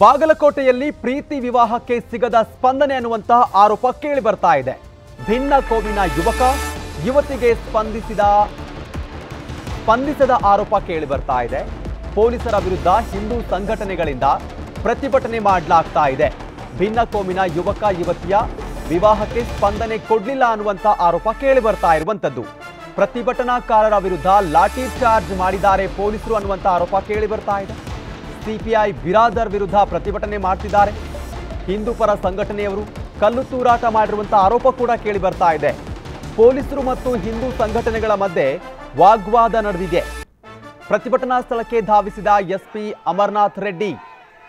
ಬಾಗಲಕೋಟೆಯಲ್ಲಿ ಪ್ರೀತಿ ವಿವಾಹಕ್ಕೆ ಸಿಗದ ಸ್ಪಂದನೆ ಅನ್ನುವಂತಹ ಆರೋಪ ಕೇಳಿ ಬರ್ತಾ ಇದೆ. ಭಿನ್ನ ಕೋಮಿನ ಯುವಕ ಯುವತಿಗೆ ಸ್ಪಂದಿಸಿದ, ಸ್ಪಂದಿಸದ ಆರೋಪ ಕೇಳಿ ಬರ್ತಾ ಇದೆ. ಪೊಲೀಸರ ವಿರುದ್ಧ ಹಿಂದೂ ಸಂಘಟನೆಗಳಿಂದ ಪ್ರತಿಭಟನೆ ಮಾಡಲಾಗ್ತಾ ಇದೆ. ಭಿನ್ನ ಕೋಮಿನ ಯುವಕ ಯುವತಿಯ ವಿವಾಹಕ್ಕೆ ಸ್ಪಂದನೆ ಕೊಡಲಿಲ್ಲ ಅನ್ನುವಂಥ ಆರೋಪ ಕೇಳಿ ಬರ್ತಾ ಇರುವಂತದ್ದು. ಪ್ರತಿಭಟನಾಕಾರರ ವಿರುದ್ಧ ಲಾಠಿ ಚಾರ್ಜ್ ಮಾಡಿದ್ದಾರೆ ಪೊಲೀಸರು ಅನ್ನುವಂಥ ಆರೋಪ ಕೇಳಿ ಬರ್ತಾ ಇದೆ. ಸಿಪಿಐ ಬಿರಾದರ್ ವಿರುದ್ಧ ಪ್ರತಿಭಟನೆ ಮಾಡ್ತಿದ್ದಾರೆ. ಹಿಂದೂ ಪರ ಸಂಘಟನೆಯವರು ಕಲ್ಲು ತೂರಾಟ ಮಾಡಿರುವಂಥ ಆರೋಪ ಕೂಡ ಕೇಳಿ ಬರ್ತಾ ಇದೆ. ಪೊಲೀಸರು ಮತ್ತು ಹಿಂದೂ ಸಂಘಟನೆಗಳ ಮಧ್ಯೆ ವಾಗ್ವಾದ ನಡೆದಿದೆ. ಪ್ರತಿಭಟನಾ ಸ್ಥಳಕ್ಕೆ ಧಾವಿಸಿದ ಎಸ್ಪಿ ಅಮರನಾಥ್ ರೆಡ್ಡಿ,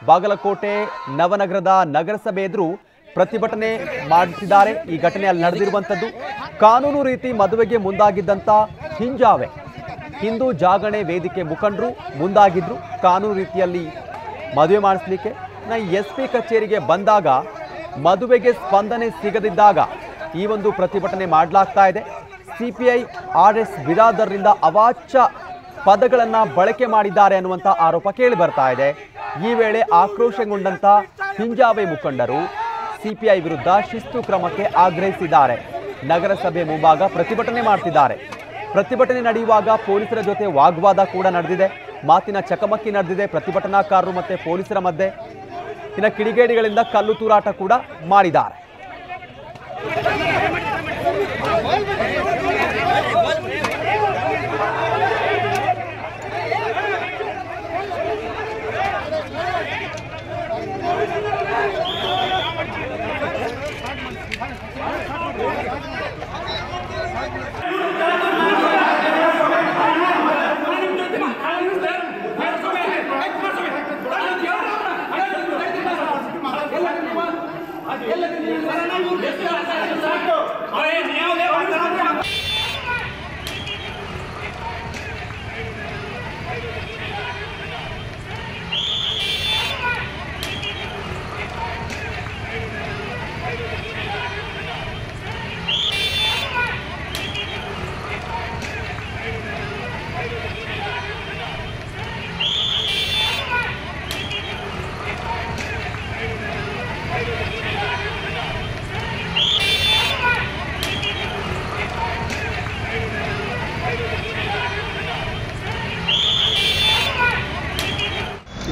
ಬಾಗಲಕೋಟೆ ನವನಗರದ ನಗರಸಭೆ ಎದುರು ಪ್ರತಿಭಟನೆ ಮಾಡಿಸಿದ್ದಾರೆ ಈ ಘಟನೆ ಅಲ್ಲಿ ನಡೆದಿರುವಂಥದ್ದು ಕಾನೂನು ರೀತಿ ಮದುವೆಗೆ ಮುಂದಾಗಿದ್ದಂಥ ಹಿಂಜಾವೆ. ಹಿಂದೂ ಜಾಗರಣೆ ವೇದಿಕೆ ಮುಖಂಡರು ಮುಂದಾಗಿದ್ದರು ಕಾನೂನು ರೀತಿಯಲ್ಲಿ ಮದುವೆ ಮಾಡಿಸ್ಲಿಕ್ಕೆ. ನಾ ಎಸ್ ಪಿ ಕಚೇರಿಗೆ ಬಂದಾಗ ಮದುವೆಗೆ ಸ್ಪಂದನೆ ಸಿಗದಿದ್ದಾಗ ಈ ಒಂದು ಪ್ರತಿಭಟನೆ ಮಾಡಲಾಗ್ತಾ ಇದೆ. ಐ ಆರ್ ಎಸ್ ಬಿರಾದರ್ರಿಂದ ಅವಾಚ್ಯ ಪದಗಳನ್ನು ಬಳಕೆ ಮಾಡಿದ್ದಾರೆ ಅನ್ನುವಂಥ ಆರೋಪ ಕೇಳಿ ಬರ್ತಾ ಇದೆ. ಈ ವೇಳೆ ಆಕ್ರೋಶಗೊಂಡಂಥ ಹಿಂಜಾವೆ ಮುಖಂಡರು ಸಿಪಿಐ ವಿರುದ್ಧ ಶಿಸ್ತು ಕ್ರಮಕ್ಕೆ ಆಗ್ರಹಿಸಿದ್ದಾರೆ. ನಗರಸಭೆ ಮುಂಭಾಗ ಪ್ರತಿಭಟನೆ ಮಾಡ್ತಿದ್ದಾರೆ. ಪ್ರತಿಭಟನೆ ನಡೆಯುವಾಗ ಪೊಲೀಸರ ಜೊತೆ ವಾಗ್ವಾದ ಕೂಡ ನಡೆದಿದೆ. ಮಾತಿನ ಚಕಮಕಿ ನಡೆದಿದೆ. ಪ್ರತಿಭಟನಾಕಾರರು ಮತ್ತೆ ಪೊಲೀಸರ ಮಧ್ಯೆ. ಇನ್ನು ಕಿಡಿಗೇಡಿಗಳಿಂದ ಕಲ್ಲು ತೂರಾಟ ಕೂಡ ಮಾಡಿದ್ದಾರೆ.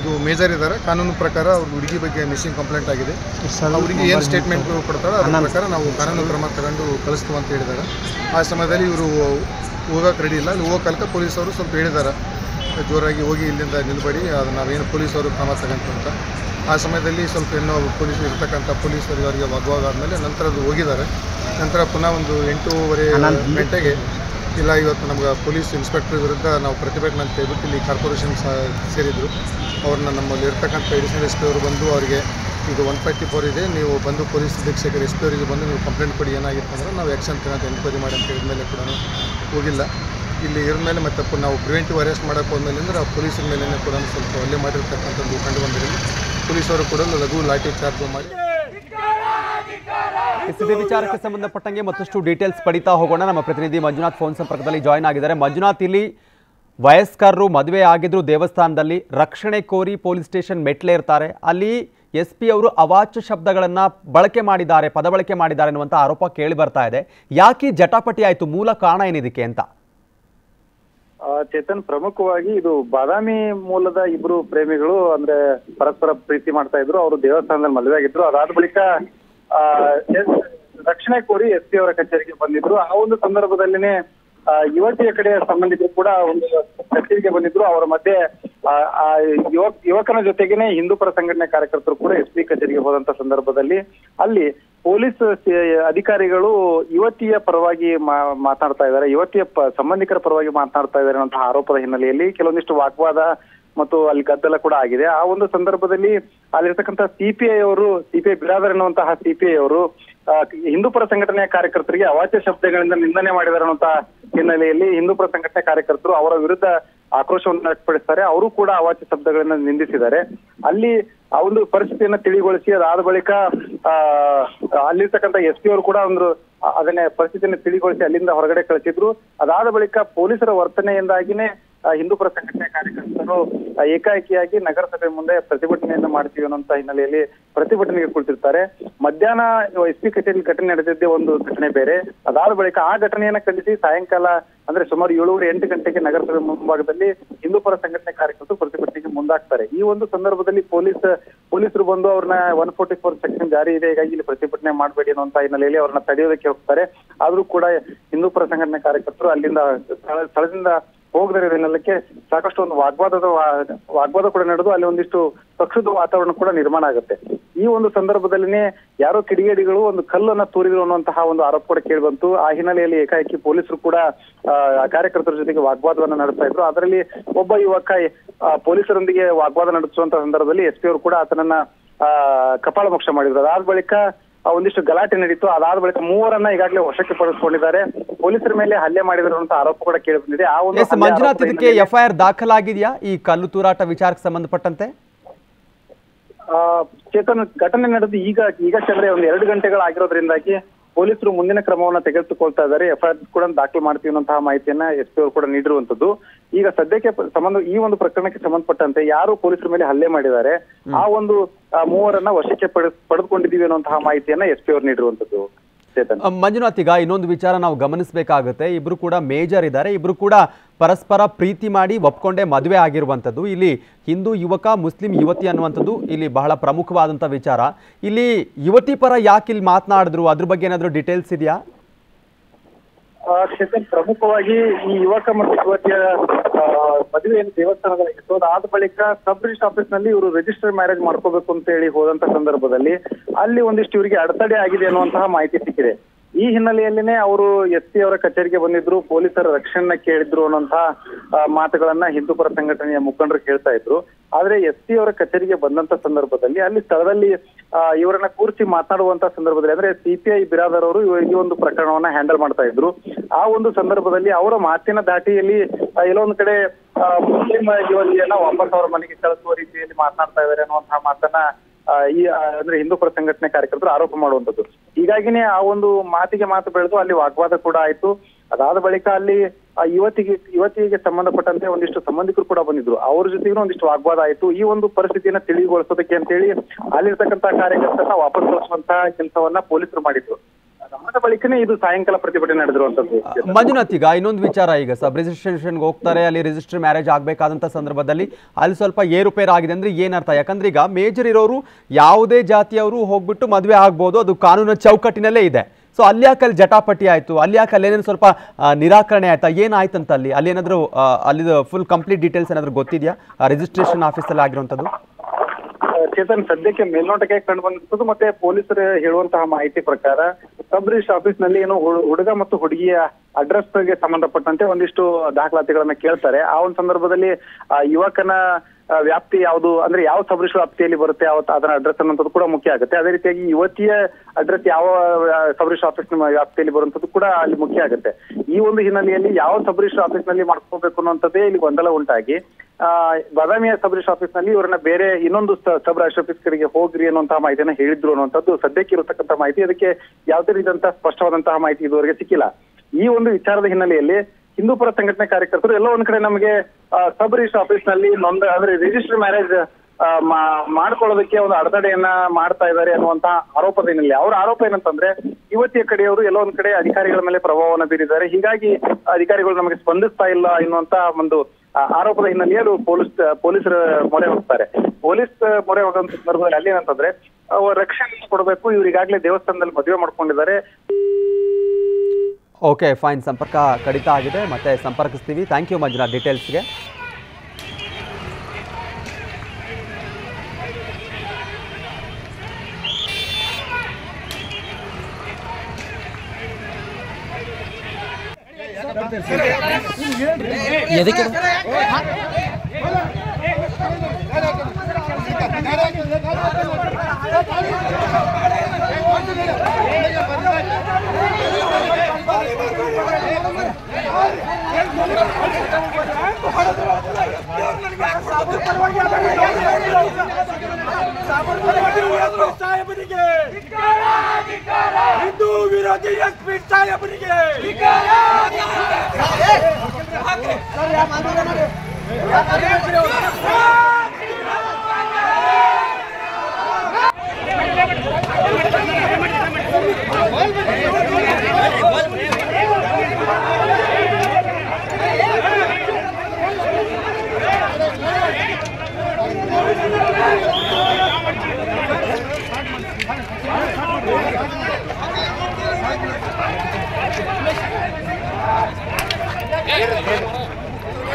ಇದು ಮೇಜರ್ ಇದ್ದಾರೆ. ಕಾನೂನು ಪ್ರಕಾರ ಅವ್ರ ಹುಡುಗಿ ಬಗ್ಗೆ ಮಿಸ್ಸಿಂಗ್ ಕಂಪ್ಲೇಂಟ್ ಆಗಿದೆ. ಅವರಿಗೆ ಹುಡುಗಿ ಏನು ಸ್ಟೇಟ್ಮೆಂಟ್ ಕೊಡ್ತಾರೋ ಅದ್ರ ಪ್ರಕಾರ ನಾವು ಕಾನೂನು ಕ್ರಮ ತಗೊಂಡು ಕಳಿಸ್ತೀವಿ ಅಂತ ಹೇಳಿದ್ದಾರೆ. ಆ ಸಮಯದಲ್ಲಿ ಇವರು ಹೋಗಕ್ಕೆ ರೆಡಿ ಇಲ್ಲ. ಅಲ್ಲಿ ಕಾಲಕ್ಕೆ ಪೊಲೀಸವರು ಸ್ವಲ್ಪ ಹೇಳಿದ್ದಾರೆ. ಜೋರಾಗಿ ಹೋಗಿ ಇಲ್ಲಿಂದ ನಿಲ್ಬೇಡಿ. ಅದು ನಾವೇನು ಪೊಲೀಸವರು ಕ್ರಮ ತಗೊಂತು ಅಂತ. ಆ ಸಮಯದಲ್ಲಿ ಸ್ವಲ್ಪ ಏನೋ ಪೊಲೀಸ್ ಇರ್ತಕ್ಕಂಥ ಪೊಲೀಸರು ಅವರಿಗೆ ವಾಗ್ವಾಗ ಆದಮೇಲೆ ನಂತರ ಅದು ಹೋಗಿದ್ದಾರೆ. ನಂತರ ಪುನಃ ಒಂದು ಎಂಟೂವರೆ ಗಂಟೆಗೆ ಇಲ್ಲ ಇವತ್ತು ನಮ್ಗೆ ಪೊಲೀಸ್ ಇನ್ಸ್ಪೆಕ್ಟರ್ ವಿರುದ್ಧ ನಾವು ಪ್ರತಿಭಟನೆ ಅಂತ ಹೇಳ್ಬಿಟ್ಟು ಇಲ್ಲಿ ಕಾರ್ಪೊರೇಷನ್ ಸಹ ಸೇರಿದ್ರು. ಅವ್ರನ್ನ ನಮ್ಮಲ್ಲಿ ಇರ್ತಕ್ಕಂಥ ಎಡಿಷನಲ್ ಎಸ್ ಪಿ ಅವರು ಬಂದು ಅವರಿಗೆ ಇದು ಒನ್ ಫೈಟಿ ಫೋರ್ ಇದೆ, ನೀವು ಬಂದು ಪೊಲೀಸ್ ಅಧೀಕ್ಷಕರು ಎಸ್ ಪಿ ಅವರಿಗೆ ಬಂದು ನೀವು ಕಂಪ್ಲೇಂಟ್ ಕೊಡಿ, ಏನಾಗಿತ್ತು ಅಂದರೆ ನಾವು ಆ್ಯಕ್ಷನ್ ತಗೊಂಡು ಎನ್ಕ್ವೈರಿ ಮಾಡಿ ಅಂತ ಹೇಳಿದ ಮೇಲೆ ಕೂಡ ಹೋಗಿಲ್ಲ. ಇಲ್ಲಿ ಇದ್ಮೇಲೆ ಮತ್ತೆ ಪು- ನಾವು ಪ್ರಿವೆಂಟಿವ್ ಅರೆಸ್ಟ್ ಮಾಡೋಕೆ ಹೋದ್ಮೇಲೆ ಅಂದ್ರೆ ಆ ಪೊಲೀಸರ ಮೇಲೆ ಕೂಡ ಸ್ವಲ್ಪ ಹಲ್ಲೆ ಮಾಡಿರ್ತಕ್ಕಂಥದ್ದು ಕಂಡು ಬಂದಿರಲಿ ಪೊಲೀಸರು ಕೂಡ ಲಘು ಲಾಠಿ ಚಾರ್ಜ್ ಮಾಡಿ. ಸುದ್ದಿ ವಿಚಾರಕ್ಕೆ ಸಂಬಂಧಪಟ್ಟಂಗೆ ಮತ್ತಷ್ಟು ಡೀಟೇಲ್ಸ್ ಪಡಿತಾ ಹೋಗೋಣ. ನಮ್ಮ ಪ್ರತಿನಿಧಿ ಮಂಜುನಾಥ್ ಫೋನ್ ಸಂಪರ್ಕದಲ್ಲಿ ಜಾಯ್ನ್ ಆಗಿದ್ದಾರೆ. ಮಂಜುನಾಥ್, ಇಲ್ಲಿ ವಯಸ್ಕರರು ಮದುವೆ ಆಗಿದ್ರು ದೇವಸ್ಥಾನದಲ್ಲಿ ರಕ್ಷಣೆ ಕೋರಿ ಪೊಲೀಸ್ ಸ್ಟೇಷನ್ ಮೆಟ್ಲೆ ಇರ್ತಾರೆ. ಅಲ್ಲಿ ಎಸ್ ಪಿ ಅವರು ಅವಾಚ್ಯ ಶಬ್ದಗಳನ್ನ ಬಳಕೆ ಮಾಡಿದ್ದಾರೆ, ಪದಬಳಕೆ ಮಾಡಿದ್ದಾರೆ ಅನ್ನುವಂಥ ಆರೋಪ ಕೇಳಿ ಬರ್ತಾ ಇದೆ. ಯಾಕೆ ಜಟಾಪಟಿ ಆಯಿತು? ಮೂಲ ಕಾರಣ ಏನಿದಕ್ಕೆ ಅಂತ? ಚೇತನ್, ಪ್ರಮುಖವಾಗಿ ಇದು ಬಾದಾಮಿ ಮೂಲದ ಇಬ್ರು ಪ್ರೇಮಿಗಳು ಅಂದ್ರೆ ಪರಸ್ಪರ ಪ್ರೀತಿ ಮಾಡ್ತಾ ಇದ್ರು. ಅವರು ದೇವಸ್ಥಾನದಲ್ಲಿ ಮದುವೆ ಆಗಿದ್ರು. ಅದಾದ ಬಳಿಕ ರಕ್ಷಣೆ ಕೋರಿ ಎಸ್ ಪಿ ಅವರ ಕಚೇರಿಗೆ ಬಂದಿದ್ರು. ಆ ಒಂದು ಸಂದರ್ಭದಲ್ಲಿನೇ ಯುವತಿಯ ಕಡೆ ಸಂಬಂಧಿಕರು ಕೂಡ ಒಂದು ಕಚೇರಿಗೆ ಬಂದಿದ್ರು. ಅವರ ಮಧ್ಯೆ ಯುವಕನ ಜೊತೆಗೇನೆ ಹಿಂದೂ ಸಂಘಟನೆ ಕಾರ್ಯಕರ್ತರು ಕೂಡ ಎಸ್ ಪಿ ಕಚೇರಿಗೆ ಹೋದಂತ ಸಂದರ್ಭದಲ್ಲಿ ಅಲ್ಲಿ ಪೊಲೀಸ್ ಅಧಿಕಾರಿಗಳು ಯುವತಿಯ ಪರವಾಗಿ ಮಾತನಾಡ್ತಾ ಇದ್ದಾರೆ. ಯುವತಿಯ ಸಂಬಂಧಿಕರ ಪರವಾಗಿ ಮಾತನಾಡ್ತಾ ಇದ್ದಾರೆ ಅನ್ನೋ ಆರೋಪದ ಹಿನ್ನೆಲೆಯಲ್ಲಿ ಕೆಲವೊಂದಿಷ್ಟು ವಾಗ್ವಾದ ಮತ್ತು ಅಲ್ಲಿ ಗದ್ದಲ ಕೂಡ ಆಗಿದೆ. ಆ ಒಂದು ಸಂದರ್ಭದಲ್ಲಿ ಅಲ್ಲಿರ್ತಕ್ಕಂಥ ಸಿಪಿಐ ಅವರು ಸಿಪಿಐ ಬಿರಾದರ್ ಎನ್ನುವಂತಹ ಸಿಪಿಐ ಅವರು ಆ, ಹಿಂದೂ ಪರ ಸಂಘಟನೆಯ ಕಾರ್ಯಕರ್ತರಿಗೆ ಅವಾಚ್ಯ ಶಬ್ದಗಳಿಂದ ನಿಂದನೆ ಮಾಡಿದ್ದಾರೆ ಅನ್ನುವಂತ ಹಿನ್ನೆಲೆಯಲ್ಲಿ ಹಿಂದೂಪರ ಸಂಘಟನೆ ಕಾರ್ಯಕರ್ತರು ಅವರ ವಿರುದ್ಧ ಆಕ್ರೋಶವನ್ನು ವ್ಯಕ್ತಪಡಿಸ್ತಾರೆ. ಅವರು ಕೂಡ ಅವಾಚ್ಯ ಶಬ್ದಗಳನ್ನ ನಿಂದಿಸಿದ್ದಾರೆ. ಅಲ್ಲಿ ಆ ಒಂದು ಪರಿಸ್ಥಿತಿಯನ್ನ ತಿಳಿಗೊಳಿಸಿ ಅದಾದ ಬಳಿಕ ಆ ಅಲ್ಲಿರ್ತಕ್ಕಂಥ ಎಸ್ ಪಿ ಅವರು ಕೂಡ ಒಂದು ಅದನ್ನೇ ಪರಿಸ್ಥಿತಿಯನ್ನು ತಿಳಿಗೊಳಿಸಿ ಅಲ್ಲಿಂದ ಹೊರಗಡೆ ಕಳಿಸಿದ್ರು. ಅದಾದ ಬಳಿಕ ಪೊಲೀಸರ ವರ್ತನೆಯಿಂದಾಗಿನೇ ಹಿಂದೂಪರ ಸಂಘಟನೆ ಕಾರ್ಯಕರ್ತರು ಏಕಾಏಕಿಯಾಗಿ ನಗರಸಭೆ ಮುಂದೆ ಪ್ರತಿಭಟನೆಯನ್ನು ಮಾಡ್ತೀವಿ ಅನ್ನುವಂತ ಹಿನ್ನೆಲೆಯಲ್ಲಿ ಪ್ರತಿಭಟನೆಗೆ ಕುಳಿತಿರ್ತಾರೆ. ಮಧ್ಯಾಹ್ನ ಎಸ್ ಪಿ ಕಚೇರಿ ಘಟನೆ ನಡೆದಿದ್ದೇ ಒಂದು ಘಟನೆ ಬೇರೆ. ಅದಾದ ಬಳಿಕ ಆ ಘಟನೆಯನ್ನ ಖಂಡಿಸಿ ಸಾಯಂಕಾಲ, ಅಂದ್ರೆ ಸುಮಾರು ಏಳೂವರೆ ಎಂಟು ಗಂಟೆಗೆ ನಗರಸಭೆ ಮುಂಭಾಗದಲ್ಲಿ ಹಿಂದೂಪರ ಸಂಘಟನೆ ಕಾರ್ಯಕರ್ತರು ಪ್ರತಿಭಟನೆಗೆ ಮುಂದಾಗ್ತಾರೆ. ಈ ಒಂದು ಸಂದರ್ಭದಲ್ಲಿ ಪೊಲೀಸ್, ಪೊಲೀಸರು ಬಂದು ಅವ್ರನ್ನ ಒನ್ ಫೋರ್ಟಿ ಫೋರ್ ಸೆಕ್ಷನ್ ಜಾರಿ ಇದೆ. ಹೀಗಾಗಿ ಇಲ್ಲಿ ಪ್ರತಿಭಟನೆ ಮಾಡಬೇಡಿ ಅನ್ನುವಂತ ಹಿನ್ನೆಲೆಯಲ್ಲಿ ಅವ್ರನ್ನ ತಡೆಯೋದಕ್ಕೆ ಹೋಗ್ತಾರೆ. ಆದ್ರೂ ಕೂಡ ಹಿಂದೂಪರ ಸಂಘಟನೆ ಕಾರ್ಯಕರ್ತರು ಅಲ್ಲಿಂದ, ಸ್ಥಳ- ಸ್ಥಳದಿಂದ ಹೋಗದ ಇದನ್ನೆಲ್ಲಕ್ಕೆ ಸಾಕಷ್ಟು ಒಂದು ವಾಗ್ವಾದದ ವಾಗ್ವಾದ ಕೂಡ ನಡೆದು ಅಲ್ಲಿ ಒಂದಿಷ್ಟು ಪಕ್ಷದ ವಾತಾವರಣ ಕೂಡ ನಿರ್ಮಾಣ ಆಗುತ್ತೆ. ಈ ಒಂದು ಸಂದರ್ಭದಲ್ಲಿನೇ ಯಾರೋ ಕಿಡಿಗೇಡಿಗಳು ಒಂದು ಕಲ್ಲನ್ನ ತೂರಿದ್ರು ಅನ್ನುವಂತಹ ಒಂದು ಆರೋಪ ಕೂಡ ಕೇಳಿ ಬಂತು ಆ ಹಿನ್ನೆಲೆಯಲ್ಲಿ ಏಕಾಏಕಿ ಪೊಲೀಸರು ಕೂಡ ಕಾರ್ಯಕರ್ತರ ಜೊತೆಗೆ ವಾಗ್ವಾದವನ್ನ ನಡೆಸ್ತಾ ಇದ್ರು. ಅದರಲ್ಲಿ ಒಬ್ಬ ಯುವಕ ಪೊಲೀಸರೊಂದಿಗೆ ವಾಗ್ವಾದ ನಡೆಸುವಂತ ಸಂದರ್ಭದಲ್ಲಿ ಎಸ್ ಪಿ ಅವರು ಕೂಡ ಆತನನ್ನ, ಆ ಕಪಾಳ ಮೋಕ್ಷ ಮಾಡಿದ್ರು. ಅದಾದ ಬಳಿಕ ಒಂದಿಷ್ಟು ಗಲಾಟೆ ನಡೀತು. ಅದಾದ ಬಳಿಕ ಮೂವರನ್ನ ಈಗಾಗಲೇ ವಶಕ್ಕೆ ಪಡೆದುಕೊಂಡಿದ್ದಾರೆ. ಪೊಲೀಸರ ಮೇಲೆ ಹಲ್ಲೆ ಮಾಡಿದ್ರು ಅಂತ ಆರೋಪ ಕೂಡ ಕೇಳಿ ಬಂದಿದೆ. ಆ ಒಂದು ಮಂಜುನಾಥ್ ಇದಕ್ಕೆ ಎಫ್ಐಆರ್ ದಾಖಲಾಗಿದೆಯಾ? ಈ ಕಲ್ಲು ತೂರಾಟ ವಿಚಾರಕ್ಕೆ ಸಂಬಂಧಪಟ್ಟಂತೆ? ಆ, ಚೇತನ್ ಘಟನೆ ನಡೆದು ಈಗ ಈಗ ಚಂದ್ರೆ ಒಂದು ಎರಡು ಗಂಟೆಗಳಾಗಿರೋದ್ರಿಂದಾಗಿ ಪೊಲೀಸರು ಮುಂದಿನ ಕ್ರಮವನ್ನ ತೆಗೆದುಕೊಳ್ತಾ ಇದ್ದಾರೆ. ಎಫ್ಐಆರ್ ಕೂಡ ದಾಖಲು ಮಾಡ್ತೀವಿ ಅನ್ನೋಂತಹ ಮಾಹಿತಿಯನ್ನ ಎಸ್ ಪಿ ಅವರು ಕೂಡ ನೀಡಿರುವಂತದ್ದು. ಈಗ ಸದ್ಯಕ್ಕೆ ಸಂಬಂಧ ಈ ಒಂದು ಪ್ರಕರಣಕ್ಕೆ ಸಂಬಂಧಪಟ್ಟಂತೆ ಯಾರು ಪೊಲೀಸರ ಮೇಲೆ ಹಲ್ಲೆ ಮಾಡಿದ್ದಾರೆ. ಆ ಒಂದು ಮೂವರನ್ನ ವಶಕ್ಕೆ ಪಡೆ ಪಡೆದುಕೊಂಡಿದ್ದೀವಿ ಅನ್ನುವಂತಹ ಮಾಹಿತಿಯನ್ನ ಎಸ್ ಪಿ ಅವರು ನೀಡಿರುವಂತದ್ದು. ಮಂಜುನಾಥ್ ಈಗ ಇನ್ನೊಂದು ವಿಚಾರ ನಾವು ಗಮನಿಸಬೇಕಾಗುತ್ತೆ. ಇಬ್ರು ಕೂಡ ಮೇಜರ್ ಇದ್ದಾರೆ. ಇಬ್ರು ಕೂಡ ಪರಸ್ಪರ ಪ್ರೀತಿ ಮಾಡಿ ಒಪ್ಕೊಂಡೇ ಮದುವೆ ಆಗಿರುವಂಥದ್ದು. ಇಲ್ಲಿ ಹಿಂದೂ ಯುವಕ ಮುಸ್ಲಿಂ ಯುವತಿ ಅನ್ನುವಂಥದ್ದು ಇಲ್ಲಿ ಬಹಳ ಪ್ರಮುಖವಾದಂಥ ವಿಚಾರ. ಇಲ್ಲಿ ಯುವತಿ ಪರ ಯಾಕೆ ಇಲ್ಲಿ ಮಾತನಾಡಿದ್ರು? ಅದ್ರ ಬಗ್ಗೆ ಏನಾದರೂ ಡೀಟೇಲ್ಸ್ ಇದೆಯಾ? ಶೇಖರ್ ಪ್ರಮುಖವಾಗಿ ಈ ಯುವಕ ಮತ್ತು ಯುವತಿಯ ಆ, ದೇವಸ್ಥಾನದಲ್ಲಿ ದೇವಸ್ಥಾನದಲ್ಲಿತ್ತು ಅದಾದ ಬಳಿಕ ಸಬ್ ರಿಜಿಸ್ಟರ್ ಆಫೀಸ್ನಲ್ಲಿ ಇವರು ರಿಜಿಸ್ಟರ್ ಮ್ಯಾರೇಜ್ ಮಾಡ್ಕೋಬೇಕು ಅಂತ ಹೇಳಿ ಹೋದಂತ ಸಂದರ್ಭದಲ್ಲಿ ಅಲ್ಲಿ ಒಂದಿಷ್ಟು ಇವರಿಗೆ ಅಡೆತಡೆ ಆಗಿದೆ ಅನ್ನುವಂತಹ ಮಾಹಿತಿ ಸಿಕ್ಕಿದೆ. ಈ ಹಿನ್ನೆಲೆಯಲ್ಲಿನೇ ಅವರು ಎಸ್ ಪಿ ಅವರ ಕಚೇರಿಗೆ ಬಂದಿದ್ರು, ಪೊಲೀಸರ ರಕ್ಷಣೆ ಕೇಳಿದ್ರು ಅನ್ನುವಂತಹ ಮಾತುಗಳನ್ನ ಹಿಂದೂಪರ ಸಂಘಟನೆಯ ಮುಖಂಡರು ಹೇಳ್ತಾ ಇದ್ರು. ಆದ್ರೆ ಎಸ್ ಪಿ ಅವರ ಕಚೇರಿಗೆ ಬಂದಂತ ಸಂದರ್ಭದಲ್ಲಿ, ಅಲ್ಲಿ ಸ್ಥಳದಲ್ಲಿ ಇವರನ್ನ ಕೂರಿಸಿ ಮಾತನಾಡುವಂತ ಸಂದರ್ಭದಲ್ಲಿ, ಅಂದ್ರೆ ಸಿಪಿಐ ಬಿರಾದರ್ ಅವರು ಈ ಒಂದು ಪ್ರಕರಣವನ್ನ ಹ್ಯಾಂಡಲ್ ಮಾಡ್ತಾ ಇದ್ರು. ಆ ಒಂದು ಸಂದರ್ಭದಲ್ಲಿ ಅವರ ಮಾತಿನ ದಾಟಿಯಲ್ಲಿ ಎಲ್ಲೋ ಕಡೆ ಮುಸ್ಲಿಂ ಯುವತಿಯನ್ನ ವಾಪಸ್ ಅವರ ಮನೆಗೆ ಕಳಿಸುವ ರೀತಿಯಲ್ಲಿ ಮಾತನಾಡ್ತಾ ಇದ್ದಾರೆ ಅನ್ನುವಂತಹ ಮಾತನ್ನ ಈ ಅಂದ್ರೆ ಹಿಂದೂಪರ ಸಂಘಟನೆ ಕಾರ್ಯಕರ್ತರು ಆರೋಪ ಮಾಡುವಂತದ್ದು ಹೀಗಾಗಿನೇ ಆ ಒಂದು ಮಾತಿಗೆ ಮಾತು ಬೆಳೆದು ಅಲ್ಲಿ ವಾಗ್ವಾದ ಕೂಡ ಆಯ್ತು. ಅದಾದ ಬಳಿಕ ಅಲ್ಲಿ, ಆ, ಯುವತಿಗೆ ಯುವತಿಗೆ ಸಂಬಂಧಪಟ್ಟಂತೆ ಒಂದಿಷ್ಟು ಸಂಬಂಧಿಕರು ಕೂಡ ಬಂದಿದ್ರು. ಅವ್ರ ಜೊತೆಗೂ ಒಂದಿಷ್ಟು ವಾಗ್ವಾದ ಆಯ್ತು. ಈ ಒಂದು ಪರಿಸ್ಥಿತಿಯನ್ನ ತಿಳಿಗೊಳಿಸೋದಕ್ಕೆ ಅಂತ ಹೇಳಿ ಅಲ್ಲಿರ್ತಕ್ಕಂತ ಕಾರ್ಯಕರ್ತರನ್ನ ವಾಪಸ್ ಕಳಿಸುವಂತಹ ಕೆಲಸವನ್ನ ಪೊಲೀಸರು ಮಾಡಿದ್ರು. ಮಂಜುನಾಥ್, ಈಗ ಇನ್ನೊಂದು ವಿಚಾರ ಈಗ. ಸಬ್ ರಿಜಿಸ್ಟ್ರೇಷನ್ಗೆ ಹೋಗ್ತಾರೆ, ಅಲ್ಲಿ ರಿಜಿಸ್ಟರ್ ಮ್ಯಾರೇಜ್ ಆಗಬೇಕಾದಂತ ಸಂದರ್ಭದಲ್ಲಿ ಅಲ್ಲಿ ಸ್ವಲ್ಪ ಏರುಪೇರು ಆಗಿದೆ ಅಂದರೆ ಏನರ್ಥ ಯಾಕಂದ್ರೆ ಈಗ ಮೇಜರ್ ಇರೋರು ಯಾವುದೇ ಜಾತಿಯವರು ಹೋಗ್ಬಿಟ್ಟು ಮದುವೆ ಆಗ್ಬೋದು, ಅದು ಕಾನೂನ ಚೌಕಟ್ಟಿನಲ್ಲೇ ಇದೆ. ಸೊ ಅಲ್ಲಿ ಯಾಕೆ ಅಲ್ಲಿ ಜಟಾಪಟಿ ಆಯ್ತು? ಅಲ್ಲಿ ಯಾಕೆ ಅಲ್ಲಿ ಏನೇನು ಸ್ವಲ್ಪ ನಿರಾಕರಣೆ ಆಯ್ತಾ? ಏನಾಯ್ತಂತ ಅಲ್ಲಿ? ಅಲ್ಲಿ ಏನಾದರೂ ಅಲ್ಲಿದು ಫುಲ್ ಕಂಪ್ಲೀಟ್ ಡೀಟೇಲ್ಸ್ ಏನಾದರೂ ಗೊತ್ತಿದೆಯಾ? ರಿಜಿಸ್ಟ್ರೇಷನ್ ಆಫೀಸಲ್ಲಿ ಆಗಿರುವಂಥದ್ದು? ಚೇತನ್ ಸದ್ಯಕ್ಕೆ ಮೇಲ್ನೋಟಕ್ಕೆ ಕಂಡು ಬಂದಿರ್ತದೆ ಮತ್ತೆ ಪೊಲೀಸರು ಹೇಳುವಂತಹ ಮಾಹಿತಿ ಪ್ರಕಾರ ಸಬ್ ಆಫೀಸ್ನಲ್ಲಿ ಏನು ಹುಡುಗ ಮತ್ತು ಹುಡುಗಿಯ ಅಡ್ರೆಸ್ಗೆ ಸಂಬಂಧಪಟ್ಟಂತೆ ಒಂದಿಷ್ಟು ದಾಖಲಾತಿಗಳನ್ನ ಕೇಳ್ತಾರೆ. ಆ ಒಂದು ಸಂದರ್ಭದಲ್ಲಿ ಯುವಕನ ವ್ಯಾಪ್ತಿ ಯಾವುದು? ಅಂದ್ರೆ ಯಾವ ಸಬ್ರಿಷ್ ವ್ಯಾಪ್ತಿಯಲ್ಲಿ ಬರುತ್ತೆ? ಅವತ್ತು ಅದರ ಅಡ್ರೆಸ್ ಅನ್ನೋದು ಕೂಡ ಮುಖ್ಯ ಆಗುತ್ತೆ. ಅದೇ ರೀತಿಯಾಗಿ ಯುವತಿಯ ಅಡ್ರೆಸ್ ಯಾವ ಸಬ್ರಿಷ್ ಆಫೀಸ್ ವ್ಯಾಪ್ತಿಯಲ್ಲಿ ಬರುವಂತದ್ದು ಕೂಡ ಅಲ್ಲಿ ಮುಖ್ಯ ಆಗುತ್ತೆ. ಈ ಒಂದು ಹಿನ್ನೆಲೆಯಲ್ಲಿ ಯಾವ ಸಬ್ ರಿಜಿಸ್ಟರ್ ಆಫೀಸ್ನಲ್ಲಿ ಮಾಡ್ಕೋಬೇಕು ಅನ್ನುವಂಥದ್ದೇ ಇಲ್ಲಿ ಗೊಂದಲ ಉಂಟಾಗಿ ಬಾದಾಮಿಯ ಸಬ್ ರಿಜಿಸ್ಟರ್ ಆಫೀಸ್ನಲ್ಲಿ ಇವರನ್ನ ಬೇರೆ ಇನ್ನೊಂದು ಸಬ್ ರಿಜಿಸ್ಟರ್ ಆಫೀಸ್ ಕಡೆಗೆ ಹೋಗ್ರಿ ಅನ್ನುವಂತಹ ಮಾಹಿತಿಯನ್ನ ಹೇಳಿದ್ರು ಅನ್ನುವಂಥದ್ದು ಸದ್ಯಕ್ಕೆ ಇರತಕ್ಕಂತ ಮಾಹಿತಿ. ಅದಕ್ಕೆ ಯಾವುದೇ ರೀತಿಯಂತಹ ಸ್ಪಷ್ಟವಾದಂತಹ ಮಾಹಿತಿ ಇದುವರೆಗೆ ಸಿಕ್ಕಿಲ್ಲ. ಈ ಒಂದು ವಿಚಾರದ ಹಿನ್ನೆಲೆಯಲ್ಲಿ ಹಿಂದೂಪುರ ಸಂಘಟನೆ ಕಾರ್ಯಕರ್ತರು ಎಲ್ಲ ಒಂದ್ ಕಡೆ ನಮಗೆ ಸಬ್ ರಿಜಿಸ್ಟರ್ ಆಫೀಸ್ನಲ್ಲಿ ನೊಂದ, ಅಂದ್ರೆ ರಿಜಿಸ್ಟರ್ ಮ್ಯಾರೇಜ್ ಮಾಡ್ಕೊಳ್ಳೋದಕ್ಕೆ ಒಂದು ಅಡೆತಡೆಯನ್ನ ಮಾಡ್ತಾ ಇದ್ದಾರೆ ಅನ್ನುವಂತಹ ಆರೋಪದ ಹಿನ್ನೆಲೆ ಅವರ ಆರೋಪ ಏನಂತಂದ್ರೆ ಯುವತಿಯ ಕಡೆಯವರು ಎಲ್ಲೋ ಒಂದ್ ಕಡೆ ಅಧಿಕಾರಿಗಳ ಮೇಲೆ ಪ್ರಭಾವವನ್ನು ಬೀರಿದ್ದಾರೆ. ಹೀಗಾಗಿ ಅಧಿಕಾರಿಗಳು ನಮಗೆ ಸ್ಪಂದಿಸ್ತಾ ಇಲ್ಲ ಎನ್ನುವಂತ ಒಂದು ಆರೋಪದ ಹಿನ್ನೆಲೆಯಲ್ಲಿ ಪೊಲೀಸ್ ಪೊಲೀಸರ ಮೊರೆ ಹೋಗ್ತಾರೆ. ಪೊಲೀಸ್ ಮೊರೆ ಹೋಗುವಂತ ಸಂದರ್ಭದಲ್ಲಿ ಅಲ್ಲಿ ಏನಂತಂದ್ರೆ ಅವ್ರ ರಕ್ಷಣೆ ಕೊಡಬೇಕು ಇವರಿಗಾಗಲೇ ಈಗಾಗಲೇ ದೇವಸ್ಥಾನದಲ್ಲಿ ಮದುವೆ ಮಾಡ್ಕೊಂಡಿದ್ದಾರೆ. ಓಕೆ ಫೈನ್ ಸಂಪರ್ಕ ಕಡಿತ ಆಗಿದೆ. ಮತ್ತೆ ಸಂಪರ್ಕಿಸ್ತೀವಿ. Thank you Manjunath. ಡೀಟೇಲ್ಸ್ಗೆ ये देखिए हाँ ಸಾಹೇಬರಿಗೆ ಹಿಂದೂ ವಿರೋಧಿ ಎಸ್ ಪಿ ಸಾಹೇಬರಿಗೆ